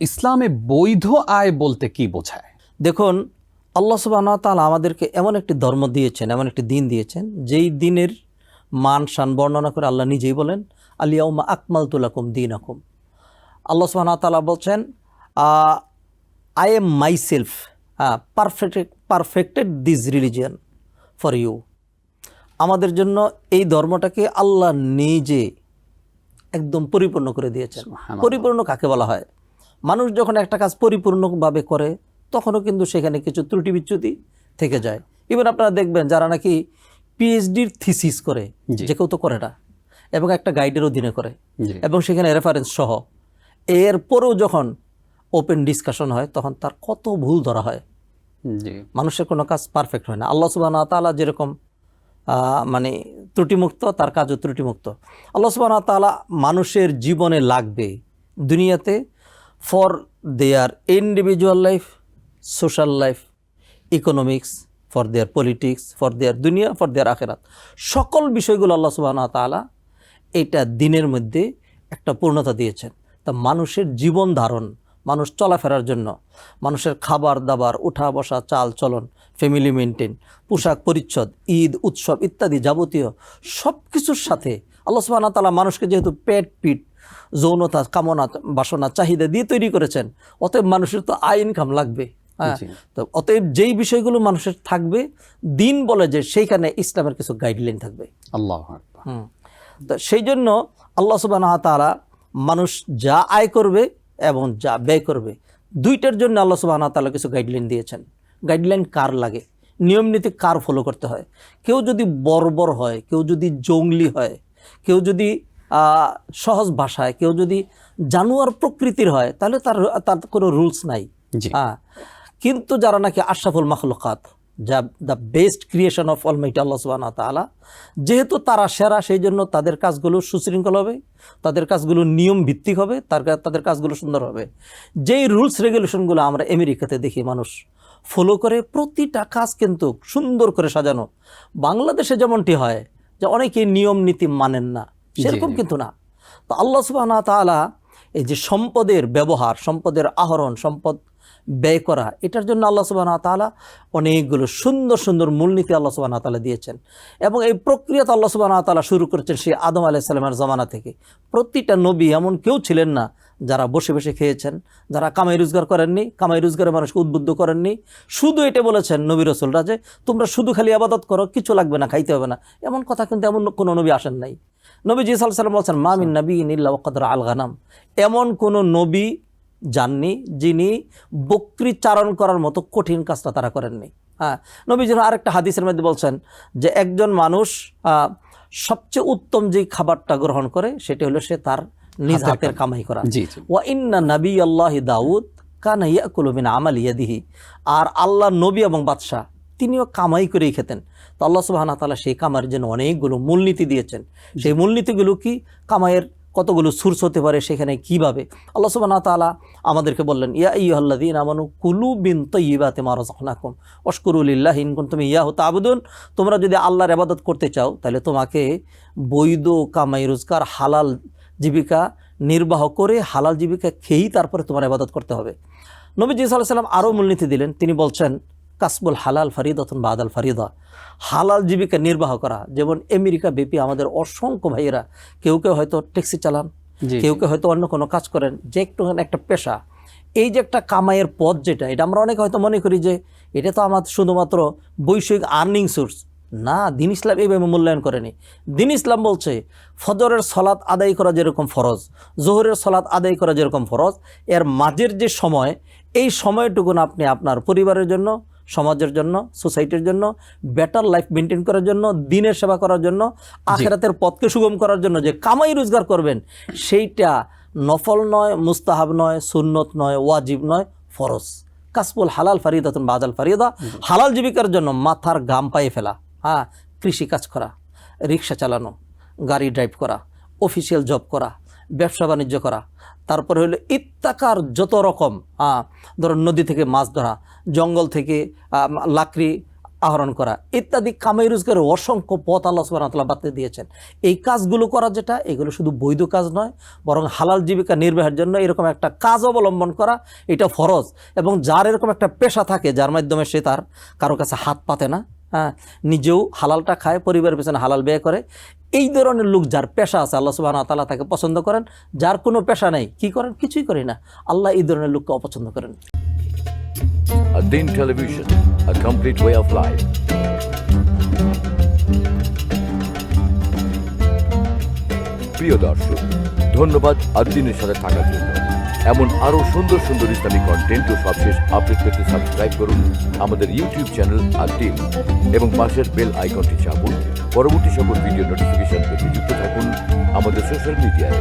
ইসলামে বৈধ আয় বলতে কি বোঝায়? দেখুন আল্লাহ সুবাহ তাআলা আমাদেরকে এমন একটি ধর্ম দিয়েছেন এমন একটি দিন দিয়েছেন যেই দিনের মান শান বর্ণনা করে আল্লাহ নিজেই বলেন আলিয়াউমা আকমাল তুলাকুম দিন আকুম আল্লাহ সুবাহ তাআলা বলছেন আই এম মাই সেলফ হ্যাঁ perfect perfected this religion for you আমাদের জন্য এই ধর্মটাকে আল্লাহ নিজে একদম পরিপূর্ণ করে দিয়েছেন। পরিপূর্ণ কাকে বলা হয়? মানুষ যখন একটা কাজ পরিপূর্ণভাবে করে তখনও কিন্তু সেখানে কিছু ত্রুটি বিচ্যুতি থেকে যায়। ইভেন আপনারা দেখবেন যারা নাকি পিএইচডির থিসিস করে। যে কেউ তো করে না এবং একটা গাইডের অধীনে করে এবং সেখানে রেফারেন্স সহ। এরপরেও যখন ওপেন ডিসকাশন হয় তখন তার কত ভুল ধরা হয়। মানুষের কোনো কাজ পারফেক্ট হয় না। আল্লাহ সুবাহ তাআলা যেরকম মানে ত্রুটিমুক্ত তার কাজও ত্রুটিমুক্ত। আল্লাহ সুবাহ তাআলা মানুষের জীবনে লাগবে। দুনিয়াতে for their individual life, social life, economics, for their politics, for their দুনিয়া, ফর দেয়ার আখেরাত। সকল বিষয়গুলো আল্লাহ সুবাহ তাআলা এটা দিনের মধ্যে একটা পূর্ণতা দিয়েছেন। তা মানুষের জীবন ধারণ, মানুষ চলাফেরার জন্য, মানুষের খাবার দাবার, উঠা বসা, চাল চলন ফ্যামিলি মেনটেন পোশাক পরিচ্ছদ, ঈদ, উৎসব ইত্যাদি যাবতীয় সব কিছুর সাথে আল্লাহ সুবহানাহু ওয়া তাআলা মানুষকে যেহেতু পেট পিট যৌনতা কামনা বাসনা চাহিদা দিয়ে তৈরি করেছেন অতএব মানুষের তো আয় ইনকাম লাগবে। হ্যাঁ? তো অতএব যেই বিষয়গুলো মানুষের থাকবে দিন বলে যে সেইখানে ইসলামের কিছু গাইডলাইন থাকবে। আল্লাহ হুম। তো সেই জন্য আল্লাহ সুবাহ তাআলা মানুষ যা আয় করবে এবং যা ব্যয় করবে দুইটার জন্য আল্লাহ সুবাহ তাআলা কিছু গাইডলাইন দিয়েছেন। গাইডলাইন কার লাগে? নিয়ম নীতি কার ফলো করতে হয়? কেউ যদি বর্বর হয় কেউ যদি জঙ্গলি হয় কেউ যদি সহজ ভাষায় কেউ যদি জানোয়ার প্রকৃতির হয় তাহলে তার তার কোনো রুলস নাই। হ্যাঁ। কিন্তু যারা নাকি আশরাফুল মাখলুকাত যা the best creation of almighty Allah সুবাহ তাআলা যেহেতু তারা সেরা সেই জন্য তাদের কাজগুলো সুশৃঙ্খল হবে তাদের কাজগুলো নিয়ম ভিত্তিক হবে তার তাদের কাজগুলো সুন্দর হবে। যেই রুলস রেগুলেশনগুলো আমরা আমেরিকাতে দেখি মানুষ ফলো করে প্রতিটা কাজ কিন্তু সুন্দর করে সাজানো। বাংলাদেশে যেমনটি হয় যে অনেকে নিয়ম নীতি মানেন না। সেরকম কিন্তু না। তো আল্লাহ সুবাহ তালা এই যে সম্পদের ব্যবহার সম্পদের আহরণ সম্পদ ব্যয় করা। এটার জন্য আল্লাহ সুবাহ তাআলা অনেকগুলো সুন্দর সুন্দর মূলনীতি আল্লাহ সুবাহ তাআলা দিয়েছেন। এবং এই প্রক্রিয়াতে আল্লাহ সুবাহ তাআলা শুরু করেছেন সেই আদম আলাইসাল্লামের জমানা থেকে। প্রতিটা নবী এমন কেউ ছিলেন না যারা বসে বসে খেয়েছেন, যারা কামাই রোজগার করেননি, কামাই রোজগারে মানুষকে উদ্বুদ্ধ করেননি। শুধু এটা বলেছেন নবী রসুলরা যে, তোমরা শুধু খালি আবাদত করো, কিছু লাগবে না, খাইতে হবে না। এমন কথা কিন্তু এমন কোনো নবী আসেন নাই। নবী জি সাল্লাম বলছেন মামিন নবী নিল্লা ওকদর আল গানাম এমন কোনো নবী যাননি যিনি বকরি চারণ করার মতো কঠিন কাজটা তারা করেননি। হ্যাঁ নবীজির আরেকটা হাদিসের মধ্যে বলছেন যে একজন মানুষ সবচেয়ে উত্তম যে খাবারটা গ্রহণ করে সেটি হলো সে তার নিজ হাতের কামাই করা। ওয়া ইন্না নবী আল্লাহ দাউদ কানাইয়া ইয়াকুলু মিন আমাল ইয়াদিহি। আর আল্লাহ নবী এবং বাদশাহ তিনিও কামাই করেই খেতেন। তো আল্লাহ সুবহানাহু ওয়া তাআলা সেই কামাইয়ের জন্য অনেকগুলো মূলনীতি দিয়েছেন। সেই মূলনীতিগুলো কি? কামাইয়ের কতগুলো সোর্স হতে পারে সেখানে কীভাবে? আল্লাহ সুবহানাহু ওয়া তাআলা আমাদেরকে বললেন, ইয়া আইয়ুহাল্লাযীনা আমানু কুলু বিন তাইয়্যিবাতি মা রাযাকনাকুম, ওয়াশকুরু লিল্লাহি ইন কুনতুম ইয়াহু তা'বুদুন। তোমরা যদি আল্লাহর ইবাদত করতে চাও, তাহলে তোমাকে বৈধ কামাই রোজগার, হালাল জীবিকা নির্বাহ করে হালাল জীবিকা খেয়েই তারপরে তোমার ইবাদত করতে হবে। নবীজি সাল্লাহ সাল্লাম আরও মূলনীতি দিলেন। তিনি বলছেন কাসবুল হালাল ফারিদতন বাদাল ফারিদা। হালাল জীবিকা নির্বাহ করা। যেমন আমেরিকা ব্যাপী আমাদের অসংখ্য ভাইয়েরা কেউ কেউ হয়তো ট্যাক্সি চালান কেউ কেউ হয়তো অন্য কোনো কাজ করেন যে একটু একটা পেশা। এই যে একটা কামাইয়ের পথ যেটা এটা আমরা অনেকে হয়তো মনে করি যে এটা তো আমার শুধুমাত্র বৈষয়িক আর্নিং সোর্স না দিন ইসলাম এইভাবে মূল্যায়ন করেনি। দিন ইসলাম বলছে ফজরের সলাৎ আদায় করা যেরকম ফরজ জোহরের সলাৎ আদায় করা যেরকম ফরজ এর মাঝের যে সময় এই সময়টুকুন আপনি আপনার পরিবারের জন্য সমাজের জন্য সোসাইটির জন্য বেটার লাইফ মেনটেন করার জন্য দিনের সেবা করার জন্য আখেরাতের পথকে সুগম করার জন্য যে কামাই রোজগার করবেন সেইটা নফল নয় মুস্তাহাব নয় সুন্নত নয় ওয়াজিব নয় ফরজ। কাসবুল হালাল ফারিদাতুন বাদাল ফারিদা। হালাল জীবিকার জন্য মাথার গাম পায়ে ফেলা। হ্যাঁ কৃষি কাজ করা রিক্সা চালানো গাড়ি ড্রাইভ করা অফিসিয়াল জব করা ব্যবসা বাণিজ্য করা। তারপরে হলো ইত্তাকার যত রকম হ্যাঁ ধরো নদী থেকে মাছ ধরা, জঙ্গল থেকে লাকড়ি আহরণ করা, ইত্যাদি কামাই রোজগারের অসংখ্য পথ আল্লাহ সুবাহতাল্লাহ বাড়তে দিয়েছেন। এই কাজগুলো করা যেটা, এগুলো শুধু বৈধ কাজ নয়, বরং হালাল জীবিকা নির্বাহের জন্য এরকম একটা কাজ অবলম্বন করা, এটা ফরজ। এবং যার এরকম একটা পেশা থাকে, যার মাধ্যমে সে তার কারও কাছে হাত পাতে না হ্যাঁ নিজেও হালালটা খায়, পরিবারের পেছনে হালাল ব্যয় করে। এই ধরনের লোক যার পেশা আছে, আল্লাহ সুবাহ তালা তাকে পছন্দ করেন। যার কোনো পেশা নেই, কি করেন? কিছুই করি না। আল্লাহ এই ধরনের লোককে অপছন্দ করেন। Complete way of life. প্রিয় দর্শক, ধন্যবাদ আদিনের সাথে থাকার জন্য। এমন আরও সুন্দর সুন্দর ইসলামিক কন্টেন্ট ও সবশেষ আপডেট পেতে সাবস্ক্রাইব করুন আমাদের ইউটিউব চ্যানেল আদিন এবং পাশের বেল আইকনটি চাপুন। পরবর্তী সকল ভিডিও নোটিফিকেশন পেতে যুক্ত থাকুন আমাদের সোশ্যাল মিডিয়ায়